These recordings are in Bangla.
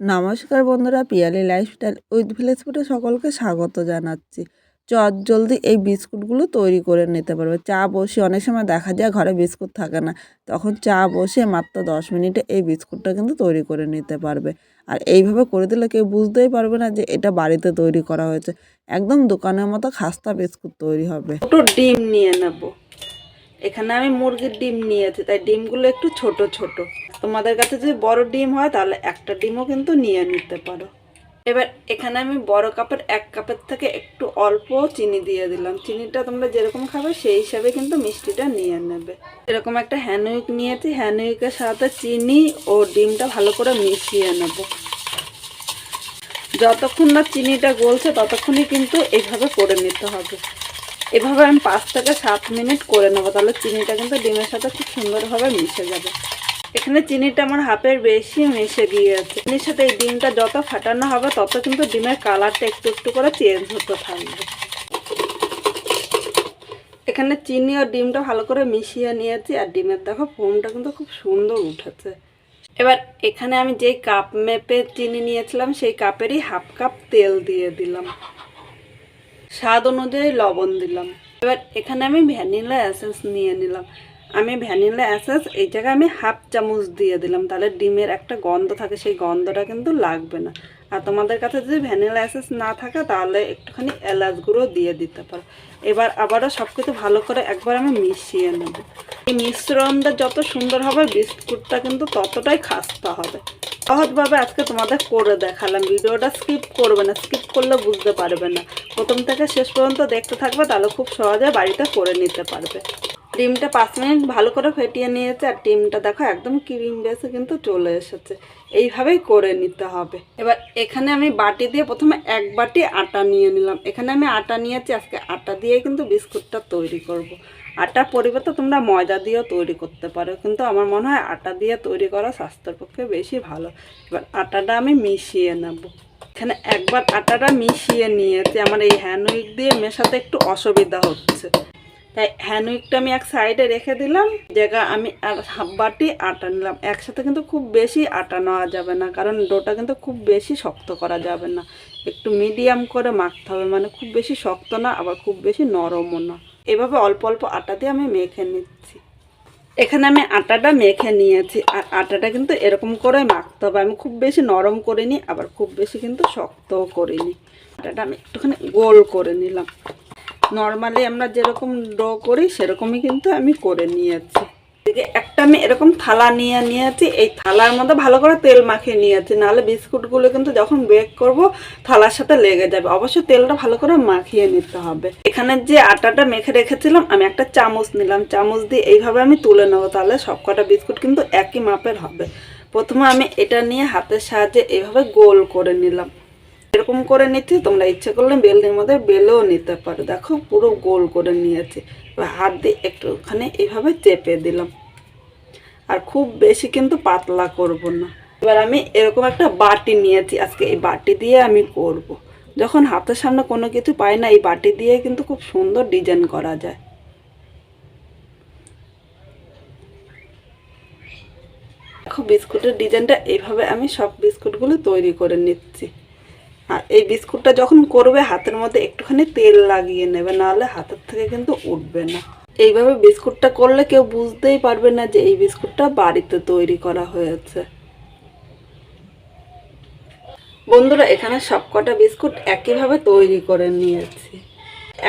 নমস্কার বন্ধুরা, পিয়ালি লাইফস্টাইল উইথ ভিলেজ ফুডে সকলকে স্বাগত জানাচ্ছি। চট জলদি এই বিস্কুটগুলো তৈরি করে নিতে পারবে। চা বসে অনেক সময় দেখা যায় ঘরে বিস্কুট থাকে না। তখন চা বসে মাত্র দশ মিনিটে এই বিস্কুটটা কিন্তু তৈরি করে নিতে পারবে। আর এইভাবে করে দিলে কেউ বুঝতেই পারবে না যে এটা বাড়িতে তৈরি করা হয়েছে। একদম দোকানের মতো খাস্তা বিস্কুট তৈরি হবে। দুটো ডিম নিয়ে নেব। এখানে আমি মুরগির ডিম নিয়েছি, তাই ডিমগুলো একটু ছোট ছোট। তোমাদের কাছে যদি বড় ডিম হয়, তাহলে একটা ডিমও কিন্তু নিয়ে নিতে পারো। এবার এখানে আমি বড় কাপের এক কাপের থেকে একটু অল্প চিনি দিয়ে দিলাম। চিনিটা তোমরা যেরকম খাবে, সেই হিসাবে কিন্তু মিষ্টিটা নিয়ে নেবে। এরকম একটা হ্যান্ডউইক নিয়েছি হ্যান্ডউইকের সাথে চিনি ও ডিমটা ভালো করে মিশিয়ে নেব। যতক্ষণ না চিনিটা গলছে, ততক্ষণই কিন্তু এইভাবে করে নিতে হবে। এভাবে আমি পাঁচ থেকে সাত মিনিট করে নেব, তাহলে চিনিটা কিন্তু ডিমের সাথে খুব সুন্দরভাবে মিশে যাবে। এখানে চিনিটা আমার হাফের বেশি মিশে গিয়েছে। চিনির সাথে এই ডিমটা যত ফাটানো হবে, তত কিন্তু ডিমের কালারটা একটু একটু করে চেঞ্জ হতে থাকবে। এখানে চিনি আর ডিমটা ভালো করে মিশিয়ে নিয়েছি, আর ডিমের দেখো ফোমটা কিন্তু খুব সুন্দর উঠেছে। এবার এখানে আমি যেই কাপ মেপে চিনি নিয়েছিলাম, সেই কাপেরই হাফ কাপ তেল দিয়ে দিলাম। স্বাদ অনুযায়ী লবণ দিলাম। এবার এখানে আমি ভ্যানিলা অ্যাসেন্স নিয়ে নিলাম। আমি ভ্যানিলা অ্যাসেন্স এই জায়গায় আমি হাফ চামচ দিয়ে দিলাম। তাহলে ডিমের একটা গন্ধ থাকে, সেই গন্ধটা কিন্তু লাগবে না। আর তোমাদের কাছে যদি ভ্যানিলা অ্যাসেন্স না থাকে, তাহলে একটুখানি এলাচ গুঁড়ো দিয়ে দিতে পারো। এবার আবারও সব কিছু ভালো করে একবার আমি মিশিয়ে নেব। এই মিশ্রণটা যত সুন্দর হবে, বিস্কুটটা কিন্তু ততটাই খাস্তা হবে। সহজভাবে আজকে তোমাদের করে দেখালাম। ভিডিওটা স্কিপ করবে না, স্কিপ করলে বুঝতে পারবে না। প্রথম থেকে শেষ পর্যন্ত দেখতে থাকবে, তাহলে খুব সহজে বাড়িতে করে নিতে পারবে। ডিমটা পাঁচ মিনিট ভালো করে ফেটিয়ে নিয়েছে আর ডিমটা দেখো একদম ক্রিম বেসে কিন্তু চলে এসেছে। এইভাবেই করে নিতে হবে। এবার এখানে আমি বাটি দিয়ে প্রথমে এক বাটি আটা নিয়ে নিলাম। এখানে আমি আটা নিয়েছি, আজকে আটা দিয়ে কিন্তু বিস্কুটটা তৈরি করব। আটার পরিবর্তে তোমরা ময়দা দিয়েও তৈরি করতে পারো, কিন্তু আমার মনে হয় আটা দিয়ে তৈরি করা স্বাস্থ্যের পক্ষে বেশি ভালো। এবার আটাটা আমি মিশিয়ে নেব। এখানে একবার আটাটা মিশিয়ে নিয়েছি। আমার এই হ্যান্ড উইক দিয়ে মেশাতে একটু অসুবিধা হচ্ছে। তাই হ্যান্ড উইকটা আমি এক সাইডে রেখে দিলাম। জায়গা আমি হাফ বাটি আটা নিলাম। একসাথে কিন্তু খুব বেশি আটা নেওয়া যাবে না, কারণ ডোটা কিন্তু খুব বেশি শক্ত করা যাবে না। একটু মিডিয়াম করে মাখতে হবে মানে খুব বেশি শক্ত না, আবার খুব বেশি নরমও না। এভাবে অল্প অল্প আটা দিয়ে আমি মেখে নিচ্ছি। এখানে আমি আটাটা মেখে নিয়েছি, আর আটাটা কিন্তু এরকম করে মাখতে হবে। আমি খুব বেশি নরম করিনি, আবার খুব বেশি কিন্তু শক্তও করিনি। আটাটা আমি একটুখানি গোল করে নিলাম। নর্মালি আমরা যেরকম ডো করি, সেরকমই কিন্তু আমি করে নিয়েছি। একটা আমি এরকম থালা নিয়ে নিয়েছি, এই থালার মধ্যে ভালো করে তেল মাখিয়ে নিয়েছি, নাহলে বিস্কুটগুলো কিন্তু যখন বেক করব, থালার সাথে লেগে যাবে। অবশ্যই তেলটা ভালো করে মাখিয়ে নিতে হবে। এখানে যে আটাটা মেখে রেখেছিলাম, আমি একটা চামচ নিলাম। চামচ দিয়ে এইভাবে আমি তুলে নেব, তাহলে সবকটা বিস্কুট কিন্তু একই মাপের হবে। প্রথমে আমি এটা নিয়ে হাতের সাহায্যে এইভাবে গোল করে নিলাম। এরকম করে নিচ্ছি তোমরা ইচ্ছে করলে বেলের মধ্যে বেলেও নিতে পারো। দেখো, পুরো গোল করে নিয়েছি। এবার হাত দিয়ে একটুখানি এইভাবে চেপে দিলাম। আর খুব বেশি কিন্তু পাতলা করব না। এবার আমি এরকম একটা বাটি নিয়েছি। আজকে এই বাটি দিয়ে আমি করব। যখন হাতের সামনে কোনো কিছু পাই না, এই বাটি দিয়ে কিন্তু খুব সুন্দর ডিজাইন করা যায়। দেখো, বিস্কুটের ডিজাইনটা এইভাবে আমি সব বিস্কুটগুলো তৈরি করে নিচ্ছি। আর এই বিস্কুটটা যখন করবে, হাতের মধ্যে একটুখানি তেল লাগিয়ে নেবে, নাহলে হাতের থেকে কিন্তু উঠবে না। এইভাবে বিস্কুটটা করলে কেউ বুঝতেই পারবে না যে এই বিস্কুটটা বাড়িতে তৈরি করা হয়েছে। বন্ধুরা, এখানে সবকটা বিস্কুট একইভাবে তৈরি করে নিয়েছি।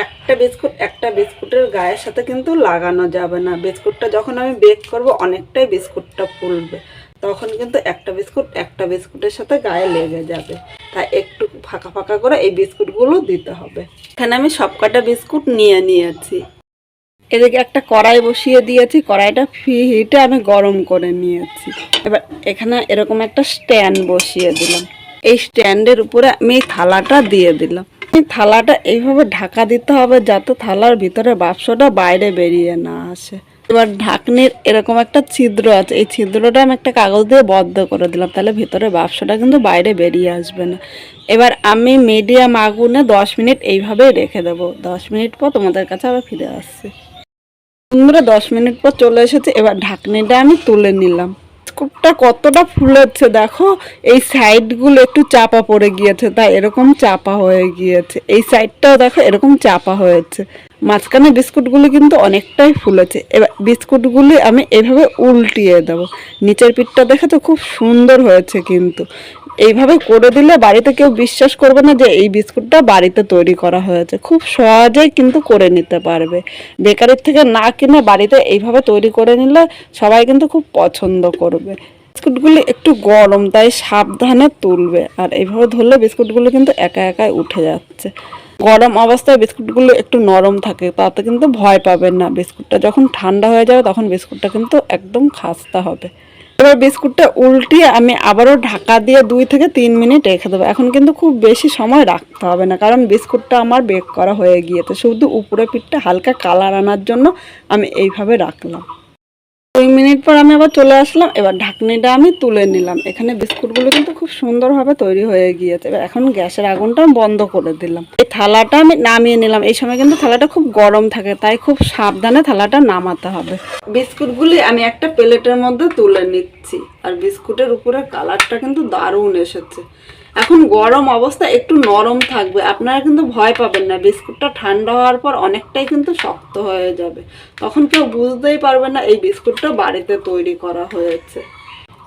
একটা বিস্কুট একটা বিস্কুটের গায়ের সাথে কিন্তু লাগানো যাবে না। বিস্কুটটা যখন আমি বেক করব, অনেকটাই বিস্কুটটা ফুলবে। তখন কিন্তু একটা বিস্কুট একটা বিস্কুটের সাথে গায়ে লেগে যাবে। তাই একটু ফাঁকা ফাঁকা করে এই বিস্কুটগুলো দিতে হবে। এখানে আমি সবকটা বিস্কুট নিয়ে নিয়েছি। এদিকে একটা কড়াই বসিয়ে দিয়েছি, কড়াইটা ফি হিটে আমি গরম করে নিয়েছি। এবার এখানে এরকম একটা স্ট্যান্ড বসিয়ে দিলাম। এই স্ট্যান্ডের উপরে আমি থালাটা দিয়ে দিলাম। এই থালাটা এইভাবে ঢাকা দিতে হবে যাতে থালার ভিতরে বাক্সটা বাইরে বেরিয়ে না আসে। এবার ঢাকনির এরকম একটা ছিদ্র আছে। এই ছিদ্রটা আমি একটা কাগজ দিয়ে বদ্ধ করে দিলাম। তাহলে ভিতরে বাক্সটা কিন্তু বাইরে বেরিয়ে আসবে না। এবার আমি মিডিয়াম আগুনে দশ মিনিট এইভাবেই রেখে দেবো। দশ মিনিট পর তোমাদের কাছে আবার ফিরে আসছি। বন্ধুরা, দশ মিনিট পর চলে এসেছে। এবার ঢাকনিটা আমি তুলে নিলাম। বিস্কুটটা কতটা ফুলেছে দেখো। এই সাইডগুলো একটু চাপা পড়ে গিয়েছে তাই এরকম চাপা হয়ে গিয়েছে। এই সাইডটাও দেখো এরকম চাপা হয়েছে। মাঝখানে বিস্কুটগুলো কিন্তু অনেকটাই ফুলেছে। এবার বিস্কুটগুলি আমি এভাবে উল্টিয়ে দেবো। নিচের পিঠটা দেখে তো খুব সুন্দর হয়েছে কিন্তু। এইভাবে করে দিলে বাড়িতে কেউ বিশ্বাস করবে না যে এই বিস্কুটটা বাড়িতে তৈরি করা হয়েছে। খুব সহজেই কিন্তু করে নিতে পারবে। বেকারির থেকে না কিনে বাড়িতে এইভাবে তৈরি করে নিলে সবাই কিন্তু খুব পছন্দ করবে। বিস্কুটগুলি একটু গরম, তাই সাবধানে তুলবে। আর এইভাবে ধরলে বিস্কুটগুলো কিন্তু একা একাই উঠে যাচ্ছে। গরম অবস্থায় বিস্কুটগুলো একটু নরম থাকে, তাতে কিন্তু ভয় পাবেন না। বিস্কুটটা যখন ঠান্ডা হয়ে যাবে, তখন বিস্কুটটা কিন্তু একদম খাস্তা হবে। এবার বিস্কুটটা উল্টিয়ে আমি আবারও ঢাকা দিয়ে দুই থেকে তিন মিনিট রেখে দেবো। এখন কিন্তু খুব বেশি সময় রাখতে হবে না, কারণ বিস্কুটটা আমার বেক করা হয়ে গিয়েছে। শুধু উপরে পিঠটা হালকা কালার আনার জন্য আমি এইভাবে রাখলাম। দুই মিনিট পর আমি আবার চলে আসলাম, এবার ঢাকনিটা আমি তুলে নিলাম। এখানে বিস্কুটগুলো কিন্তু খুব সুন্দরভাবে তৈরি হয়ে গিয়েছে। এবার এখন গ্যাসের আগুনটা বন্ধ করে দিলাম। এই থালাটা আমি নামিয়ে নিলাম। এই সময় কিন্তু থালাটা খুব গরম থাকে, তাই খুব সাবধানে থালাটা নামাতে হবে। বিস্কুটগুলি আমি একটা প্লেটের মধ্যে তুলে নিচ্ছি। আর বিস্কুটের উপরে কালারটা কিন্তু দারুণ এসেছে। এখন গরম অবস্থা একটু নরম থাকবে। আপনারা কিন্তু ভয় পাবেন না। বিস্কুটটা ঠান্ডা হওয়ার পর অনেকটাই কিন্তু শক্ত হয়ে যাবে। তখন কেউ বুঝতেই পারবে না এই বিস্কুটটা বাড়িতে তৈরি করা হয়েছে।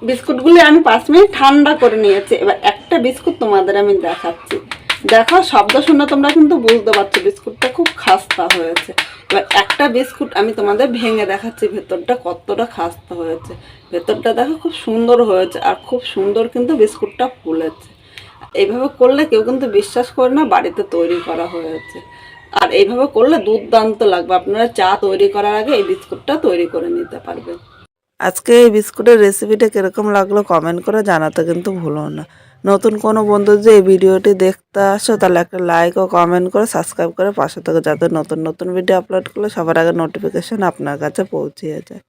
বিস্কুটগুলি আমি পাঁচ মিনিট ঠান্ডা করে নিয়েছি। এবার একটা বিস্কুট তোমাদের আমি দেখাচ্ছি। দেখো, শব্দ শুনে তোমরা কিন্তু বুঝতে পারছ বিস্কুটটা খুব খাস্তা হয়েছে। এবার একটা বিস্কুট আমি তোমাদের ভেঙে দেখাচ্ছি, ভেতরটা কতটা খাস্তা হয়েছে। ভেতরটা দেখো খুব সুন্দর হয়েছে আর খুব সুন্দর কিন্তু বিস্কুটটা ফুলেছে। এইভাবে করলে কেউ কিন্তু বিশ্বাস করে না, বাড়িতে তৈরি করা হয়েছে। আর এইভাবে করলে দুর্দান্ত লাগবে। আপনারা চা তৈরি করার আগে এই বিস্কুটটা তৈরি করে নিতে পারবেন। আজকে এই বিস্কুটের রেসিপিটা কীরকম লাগল কমেন্ট করে জানাতে কিন্তু ভুলো না। নতুন কোনো বন্ধু যদি এই ভিডিওটি দেখতে আসো, তাহলে একটা লাইক ও কমেন্ট করে সাবস্ক্রাইব করে পাশে থেকে যাতে নতুন নতুন ভিডিও আপলোড করলে সবার আগে নোটিফিকেশন আপনার কাছে পৌঁছিয়ে যায়।